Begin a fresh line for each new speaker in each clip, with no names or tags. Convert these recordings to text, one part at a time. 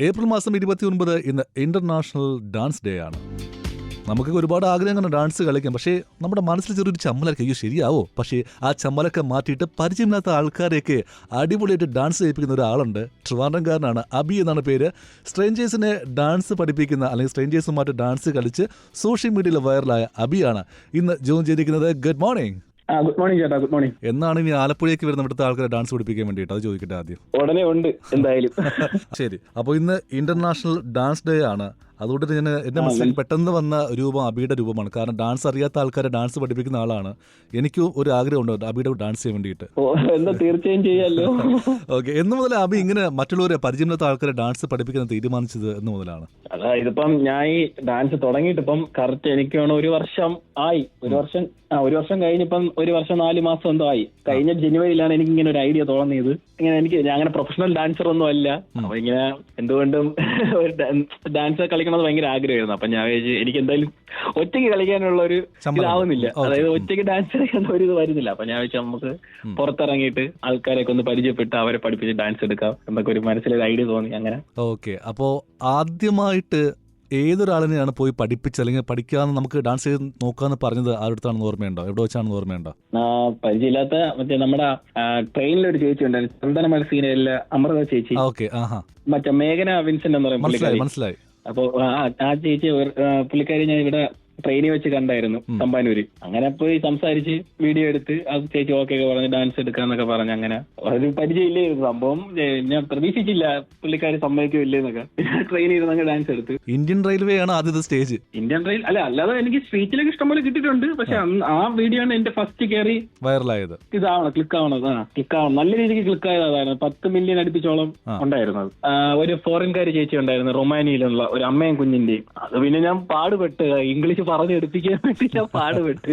April മാസം ഇരുപത്തി ഒൻപത് ഇന്ന് ഇന്റർനാഷണൽ ഡാൻസ് ഡേ ആണ്. നമുക്ക് ഒരുപാട് ആഗ്രഹങ്ങൾ ഡാൻസ് കളിക്കാം. പക്ഷേ നമ്മുടെ മനസ്സിൽ ചെറിയൊരു ചമ്മലൊക്കെ അയ്യോ ശരിയാവോ? പക്ഷേ ആ ചമ്മലൊക്കെ മാറ്റിയിട്ട് പരിചയമില്ലാത്ത ആൾക്കാരെയൊക്കെ അടിപൊളിയായിട്ട് ഡാൻസ് ചെയ്യിപ്പിക്കുന്ന ഒരാളുണ്ട്. ട്രിവാൻഡ്രംകാരനാണ് അബി എന്നാണ് പേര്. സ്ട്രേഞ്ചേഴ്സിനെ ഡാൻസ് പഠിപ്പിക്കുന്ന അല്ലെങ്കിൽ സ്ട്രേഞ്ചേഴ്സുമായിട്ട് ഡാൻസ് കളിച്ച് സോഷ്യൽ മീഡിയയിൽ വൈറലായ അബിയാണ് ഇന്ന് ജോയിൻ ചെയ്തിരിക്കുന്നത്. Good morning.
ഗുഡ് മോർണിംഗ് ചേട്ടാ ഗുഡ് മോർണിംഗ്
എന്നാണ് ഇനി ആലപ്പുഴയ്ക്ക് വരുന്ന ഇവിടുത്തെ ആൾക്കാരെ ഡാൻസ് പഠിപ്പിക്കാൻ വേണ്ടിയിട്ട്? അത് ചോദിക്കട്ടെ ആദ്യം.
ഉടനെ ഉണ്ട് എന്തായാലും.
ശരി അപ്പോൾ ഇന്ന് ഇന്റർനാഷണൽ ഡാൻസ് ഡേ ആണ്. അതുകൊണ്ട് ഞാൻ എന്റെ മനസ്സിൽ പെട്ടെന്ന് വന്ന രൂപം അബിയുടെ രൂപമാണ്. കാരണം ഡാൻസ് അറിയാത്ത ആൾക്കാരെ ഡാൻസ് പഠിപ്പിക്കുന്ന ആളാണ്. എനിക്ക് ഒരു ആഗ്രഹം ആഗ്രഹമുണ്ട് അബിയുടെ ഡാൻസ് ചെയ്യാൻ വേണ്ടിയിട്ട്.
തീർച്ചയായും ചെയ്യാമല്ലോ
ഓക്കെ എന്ന് മുതൽ അബി ഇങ്ങനെ മറ്റുള്ളവരെ പരിചയമില്ലാത്ത ആൾക്കാരെ ഡാൻസ് പഠിപ്പിക്കാൻ തീരുമാനിച്ചത് എന്ന് മുതലാണ്.
ഇതിപ്പം ഞാൻ ഈ ഡാൻസ് തുടങ്ങിയിട്ട് ഇപ്പം കറക്റ്റ് എനിക്ക് വേണം ഒരു വർഷം ആയി. ഒരു വർഷം ആ ഒരു വർഷം കഴിഞ്ഞിപ്പം ഒരു വർഷം നാല് മാസം എന്തോ ആയി. കഴിഞ്ഞ ജനുവരിയിലാണ് എനിക്ക് ഇങ്ങനെ ഒരു ഐഡിയ തോന്നിയത്. ഇങ്ങനെ എനിക്ക് ഞാൻ അങ്ങനെ പ്രൊഫഷണൽ ഡാൻസർ ഒന്നും അല്ല. അപ്പൊ ഇങ്ങനെ എന്തുകൊണ്ടും ഡാൻസ് കളിക്കണമെന്ന് ഭയങ്കര ആഗ്രഹമായിരുന്നു. അപ്പൊ ഞാൻ വിചാരിച്ചു എനിക്ക് എന്തായാലും ഒറ്റയ്ക്ക് കളിക്കാനുള്ള ഒരു. ഇതാവുന്നില്ല. അതായത് ഒറ്റയ്ക്ക് ഡാൻസ് കളിക്കാൻ ഒരു ഇത് വരുന്നില്ല. അപ്പൊ ഞാൻ വെച്ചാൽ നമുക്ക് പുറത്തിറങ്ങിയിട്ട് ആൾക്കാരൊക്കെ ഒന്ന് പരിചയപ്പെട്ട് അവരെ പഠിപ്പിച്ച് ഡാൻസ് എടുക്കാം എന്നൊക്കെ ഒരു മനസ്സിലൊരു ഐഡിയ തോന്നി അങ്ങനെ.
ഓക്കെ. അപ്പോൾ ആദ്യമായിട്ട് ഏതൊരാളിനെയാണ് പോയി പഠിപ്പിച്ച് അല്ലെങ്കിൽ പഠിക്കാന്ന് നമുക്ക് ഡാൻസ് ചെയ്ത് നോക്കാന്ന് പറഞ്ഞത് ആരുടെ ഓർമ്മയുണ്ടോ? എവിടെ വെച്ചാണെന്ന് ഓർമ്മയുണ്ടോ?
പരിചയമില്ലാത്ത മറ്റേ നമ്മുടെ ട്രെയിനിലൊരു ചേച്ചി ഉണ്ടായിരുന്നു. ചന്ദന മത്സീനയിലെ അമൃത ചേച്ചി.
ഓക്കെ.
മറ്റേ മേഘന വിൻസെന്റ് എന്ന്
മനസ്സിലായി മനസ്സിലായി.
അപ്പൊ ആ- ചേച്ചി പുള്ളിക്കാരി ഞാൻ ഇവിടെ ട്രെയിനിൽ വെച്ച് കണ്ടായിരുന്നു തമ്പാനൂര്. അങ്ങനെ പോയി സംസാരിച്ച് വീഡിയോ എടുത്ത് ആ ചേച്ചി ഓക്കെ ഒക്കെ പറഞ്ഞ് ഡാൻസ് എടുക്കാന്നൊക്കെ പറഞ്ഞ് അങ്ങനെ ഒരു പരിചയമില്ലായിരുന്നു. സംഭവം ഞാൻ പ്രതീക്ഷിച്ചില്ല പുള്ളിക്കാരി സമ്മതിക്കില്ലേ എന്നൊക്കെ. ട്രെയിനിൽ ചെയ്ത് അങ്ങ് ഡാൻസ് എടുത്ത്.
ഇന്ത്യൻ റെയിൽവേ ആണ് ആദ്യത്തെ സ്റ്റേജ്
ഇന്ത്യൻ റെയിൽ അല്ല അല്ലാതെ എനിക്ക് സ്പീച്ചിലൊക്കെ ഇഷ്ടംപോലെ കിട്ടിയിട്ടുണ്ട്. പക്ഷെ അന്ന് ആ വീഡിയോ ആണ് എന്റെ ഫസ്റ്റ് കയറി
വൈറലായത്
ഇതാവണം ക്ലിക്ക് ആവണത് ആ ക്ലിക്ക് ആവണം. നല്ല രീതിക്ക് ക്ലിക്ക് ആയതായിരുന്നു പത്ത് മില്യൺ അടുപ്പിച്ചോളം ഉണ്ടായിരുന്നത്. ആ, ഒരു ഫോറിൻകാരി ചേച്ചി ഉണ്ടായിരുന്നു റൊമാനിയയിലുള്ള ഒരു അമ്മയും കുഞ്ഞിന്റെയും. അത് പിന്നെ ഞാൻ പാടുപെട്ട് ഇംഗ്ലീഷ് പറഞ്ഞു എടുപ്പിക്കാൻ വേണ്ടി ഞാൻ പാടുപെട്ട്.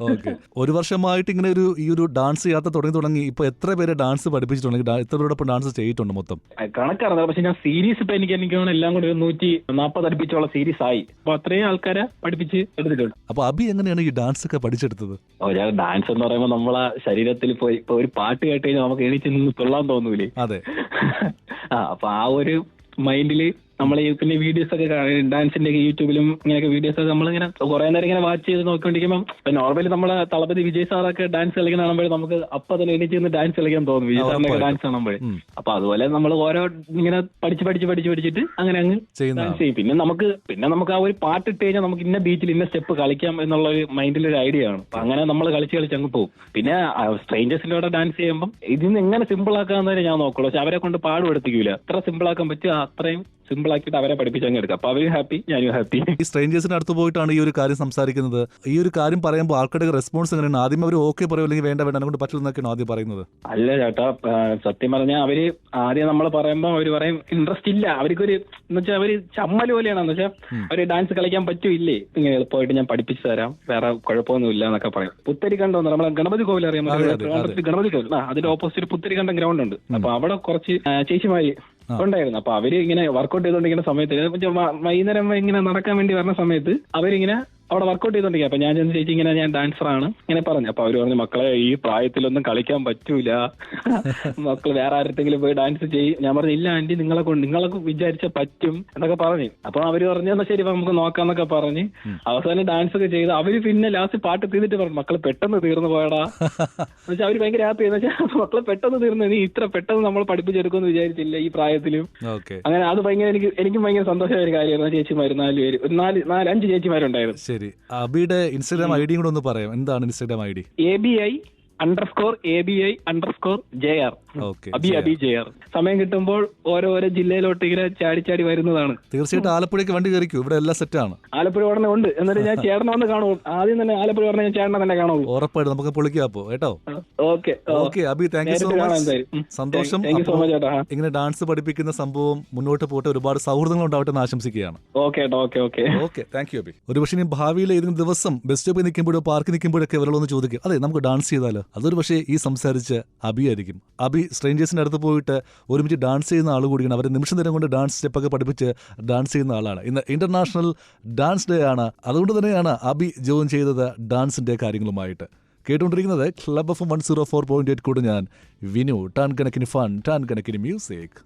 ഓക്കെ. ഒരു വർഷമായിട്ട് ഇങ്ങനെ ഒരു ഈ ഒരു ഡാൻസ് യാത്ര തുടങ്ങി തുടങ്ങി ഇപ്പൊ എത്ര പേരെ ഡാൻസ് പഠിപ്പിച്ചിട്ടുണ്ടെങ്കിൽ ഡാ- എത്ര പേരോടൊപ്പം ഡാൻസ് ചെയ്തിട്ടുണ്ട് മൊത്തം?
കണക്കാണ് പക്ഷെ ഞാൻ സീരീസ് ഇപ്പൊ എനിക്ക് എനിക്ക് എല്ലാം കൂടി ഒരു നൂറ്റി നാൽപ്പത് അടുപ്പിച്ചുള്ള സീരീസ് ആയി. അപ്പൊ അത്രയും ആൾക്കാരെ പഠിപ്പിച്ച് എടുത്തിട്ടുണ്ട്.
അപ്പൊ അഭി എങ്ങനെയാണ് ഈ ഡാൻസ് ഒക്കെ പഠിച്ചെടുത്തത്?
ഞാൻ ഡാൻസ് എന്ന് പറയുമ്പോൾ നമ്മളെ ശരീരത്തിൽ പോയി ഇപ്പൊ ഒരു പാട്ട് കേട്ട് കഴിഞ്ഞാൽ നമുക്ക് എണീച്ച് നിന്ന് തൊള്ളാൻ തോന്നൂലേ?
അതെ.
ആ അപ്പൊ ആ ഒരു മൈൻഡിൽ നമ്മൾ ഈ പിന്നെ വീഡിയോസ് ഒക്കെ ഡാൻസിന്റെ ഒക്കെ യൂട്യൂബിലും ഇങ്ങനെയൊക്കെ വീഡിയോസ് ഒക്കെ നമ്മളിങ്ങനെ കുറെ നേരം ഇങ്ങനെ വാച്ച് ചെയ്ത് നോക്കിക്കൊണ്ടിരിക്കുമ്പോൾ ഇപ്പൊ നോർമലി നമ്മളെ തളപതി വിജയ് സാറൊക്കെ ഡാൻസ് കളിക്കുന്ന കാണുമ്പോൾ നമുക്ക് അപ്പൊ തന്നെ എണീച്ച് നിന്ന് ഡാൻസ് കളിക്കാൻ തോന്നും. വിജയ് സാറിന്റെ ഡാൻസ്
കാണുമ്പോൾ
അപ്പൊ അതുപോലെ നമ്മൾ ഓരോ ഇങ്ങനെ പഠിച്ച് പഠിച്ച് പഠിച്ച് പഠിച്ചിട്ട് അങ്ങനെ അങ്ങ് ഡാൻസ് ചെയ്യും. പിന്നെ നമുക്ക് പിന്നെ നമുക്ക് ആ ഒരു പാട്ട് ഇട്ട് കഴിഞ്ഞാൽ നമുക്ക് ഇന്ന ബീച്ചിൽ ഇന്ന സ്റ്റെപ്പ് കളിക്കാം എന്നുള്ള ഒരു മൈൻഡിൽ ഒരു ഐഡിയ ആണ്. അങ്ങനെ നമ്മൾ കളിച്ച് കളിച്ച് അങ്ങ് പോകും പിന്നെ സ്ട്രേഞ്ചേഴ്സിന്റെ കൂടെ ഡാൻസ് ചെയ്യുമ്പോൾ ഇതിന്ന് എങ്ങനെ സിമ്പിൾ ആക്കാന്ന് ഞാൻ നോക്കുള്ളൂ. പക്ഷെ അവരെ കൊണ്ട് പാടുപെടുത്തിക്കൂല. എത്ര സിമ്പിൾ ആക്കാൻ പറ്റും അത്രയും സിമ്പിൾ ആക്കിയിട്ട് അവരെ പഠിപ്പിച്ചങ്ങ് എടുക്കാം. അപ്പൊ അവരും ഹാപ്പി ഞാനും ഹാപ്പി
ഈ സ്ട്രേഞ്ചേഴ്സിന് അടുത്ത് പോയിട്ടാണ് ഈ ഒരു കാര്യം സംസാരിക്കുന്നത്. ഈ ഒരു കാര്യം പറയുമ്പോൾ ആൾക്കാരുടെ റെസ്പോൺസ് എങ്ങനെയാണ്? ആദ്യം അവർ ഓക്കെ പറയും? അല്ലെങ്കിൽ വേണ്ട വേണ്ട കൊണ്ട് പറ്റില്ലെന്നൊക്കെയാണ് ആദ്യം പറയുന്നത്?
അല്ല ചേട്ടാ സത്യം പറഞ്ഞാൽ അവർ ആദ്യം നമ്മൾ പറയുമ്പോൾ അവർ പറയും ഇൻട്രസ്റ്റ് ഇല്ല. അവർക്കൊരു എന്ന് വെച്ചാൽ അവർ ചമ്മൽ പോലെയാണ്. എന്ന് വെച്ചാൽ അവർ ഡാൻസ് കളിക്കാൻ പറ്റൂല്ലേ? ഇങ്ങനെ എളുപ്പമായിട്ട് ഞാൻ പഠിപ്പിച്ചു തരാം. വേറെ കുഴപ്പമൊന്നും ഇല്ല എന്നൊക്കെ പറയും. പുത്തരി കണ്ടോ നമ്മളെ ഗണപതി കോവിൽ അറിയാം ഗണപതി കോവിൽ. അതിന്റെ ഓപ്പോസിറ്റ് പുത്തരി കണ്ടം ഗ്രൗണ്ട് ഉണ്ട്. അപ്പൊ അവിടെ കുറച്ച് ചേച്ചിമാര് ഉണ്ടായിരുന്നു. അപ്പൊ അവർ ഇങ്ങനെ വർക്കൗട്ട് ചെയ്തോണ്ടിരിക്കുന്ന സമയത്ത് വൈകുന്നേരം ഇങ്ങനെ നടക്കാൻ വേണ്ടി വരുന്ന സമയത്ത് അവരിങ്ങനെ അവിടെ വർക്കൗട്ട് ചെയ്തോണ്ടിരിക്കുക അപ്പൊ ഞാൻ ചെന്ന് ചേച്ചി ഇങ്ങനെ ഞാൻ ഡാൻസർ ആണ്. ഇങ്ങനെ പറഞ്ഞു. അപ്പൊ അവർ പറഞ്ഞു മക്കളെ ഈ പ്രായത്തിലൊന്നും കളിക്കാൻ പറ്റൂല. മക്കൾ വേറെ ആരുടെങ്കിലും പോയി ഡാൻസ് ചെയ്യും. ഞാൻ പറഞ്ഞു ഇല്ല ആന്റി നിങ്ങളെ കൊണ്ട് നിങ്ങളൊക്കെ വിചാരിച്ച പറ്റും. എന്നൊക്കെ പറഞ്ഞു. അപ്പൊ അവർ പറഞ്ഞു എന്നാ ശരി നമുക്ക് നോക്കാം എന്നൊക്കെ പറഞ്ഞ്. അവസാനം ഡാൻസ് ഒക്കെ ചെയ്ത് അവർ പിന്നെ ലാസ്റ്റ് പാട്ട് തീർന്നിട്ട് പറഞ്ഞു മക്കൾ പെട്ടെന്ന് തീർന്നു പോയടാ. എന്നുവെച്ചാൽ അവർ ഭയങ്കര ഹാപ്പി എന്ന് വെച്ചാൽ മക്കളെ പെട്ടെന്ന് തീർന്നു. നീ ഇത്ര പെട്ടെന്ന് നമ്മൾ പഠിപ്പിച്ചെടുക്കുമെന്ന് വിചാരിച്ചില്ല ഈ പ്രായത്തിലും. അങ്ങനെ അത് ഭയങ്കര എനിക്ക് എനിക്കും ഭയങ്കര സന്തോഷമായ ഒരു കാര്യമായിരുന്നു ചേച്ചിമാര് നാല് പേര് നാല് നാല് അഞ്ച് ചേച്ചിമാരുണ്ടായിരുന്നു.
ശരി. അബിയുടെ ഇൻസ്റ്റാഗ്രാം ഐ ഡിയും കൂടെ ഒന്ന് പറയാം. എന്താണ് Instagram I D
A B I underscore A B I underscore J R Abi Abi J R സമയം കിട്ടുമ്പോൾ ഓരോരോ ജില്ലയിലോട്ട് ഇങ്ങനെ ചാടി ചാടി വരുന്നതാണ്.
തീർച്ചയായിട്ടും ആലപ്പുഴയ്ക്ക് വണ്ടി കയറിക്കും. ഇവിടെ എല്ലാം ആണ്.
ആലപ്പുഴ ഉടനെ ഉണ്ട്. എന്നിട്ട് ഞാൻ ചേട്ടനെ വന്ന് കാണുള്ളൂ ആദ്യം തന്നെ ആലപ്പുഴ ഉടനെ ഞാൻ ചേട്ടനെ തന്നെ കാണുള്ളൂ.
ഉറപ്പായിട്ട് നമുക്ക് പൊളിക്കാപ്പോ കേട്ടോ?
Okay
okay Abi thank you so much സന്തോഷം. ഇങ്ങനെ ഡാൻസ് പഠിപ്പിക്കുന്ന സംഭവം മുന്നോട്ട് പോട്ടെ ഒരുപാട് സൗഹൃദങ്ങൾ ഉണ്ടാവട്ടെ എന്ന് ആശംസിക്കുകയാണ്.
Okay okay okay.
Okay thank you Abi. ഒരു പക്ഷേ ഭാവിയിൽ ഏതെങ്കിലും ദിവസം ബസ് സ്റ്റോപ്പിൽ നിൽക്കുമ്പോഴോ പാർക്ക് നിൽക്കുമ്പോഴൊക്കെ ഇവരോടൊന്ന് ചോദിക്കും അതെ നമുക്ക് ഡാൻസ് ചെയ്താലോ? അതൊരു പക്ഷേ ഈ സംസാരിച്ച അബി ആയിരിക്കും. അബി സ്ട്രേഞ്ചേഴ്സിന്റെ അടുത്ത് പോയിട്ട് ഒരുമിച്ച് ഡാൻസ് ചെയ്യുന്ന ആൾ കൂടിയാണ്. അവരെ നിമിഷ നേരം കൊണ്ട് ഡാൻസ് സ്റ്റെപ്പൊക്കെ പഠിപ്പിച്ച് ഡാൻസ് ചെയ്യുന്ന ആളാണ്. ഇന്ന് ഇന്റർനാഷണൽ ഡാൻസ് ഡേ ആണ്. അതുകൊണ്ട് തന്നെയാണ് അബി ജോയിൻ ചെയ്തത് ഡാൻസിന്റെ കാര്യങ്ങളുമായിട്ട്. കേട്ടുകൊണ്ടിരിക്കുന്നത് club F one zero four point eight കൂടെ ഞാൻ. വിനു ടാൻ കണക്കിന് ഫൺ ടാൻ കണക്കിന് മ്യൂസിക്